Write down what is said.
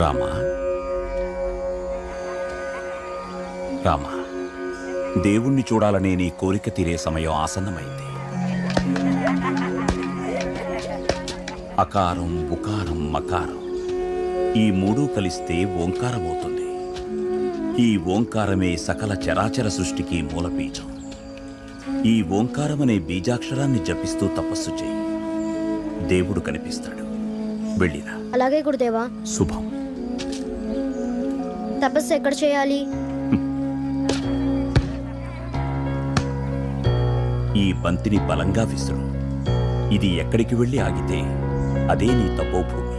రామా? రామా దేవుణ్ణి చూడాలనే నీ కోరిక తీరే సమయం ఆసన్నమైంది. అకారం ఉకారం మకారం ఈ మూడు కలిస్తే ఓంకారమవుతుంది. ఈ ఓంకారమే సకల చరాచర సృష్టికి మూలబీజం ఈ ఓంకారమనే బీజాక్షరాన్ని జపిస్తూ తపస్సు చేయి. దేవుడు కనిపిస్తాడు. వెళ్ళిరా. అలాగే గురుదేవా. శుభం. తపస్సు ఎక్కడ చేయాలి? ఈ బంతిని బలంగా విసురు. ఇది ఎక్కడికి వెళ్ళి ఆగితే అదే నీ తపోభూమి.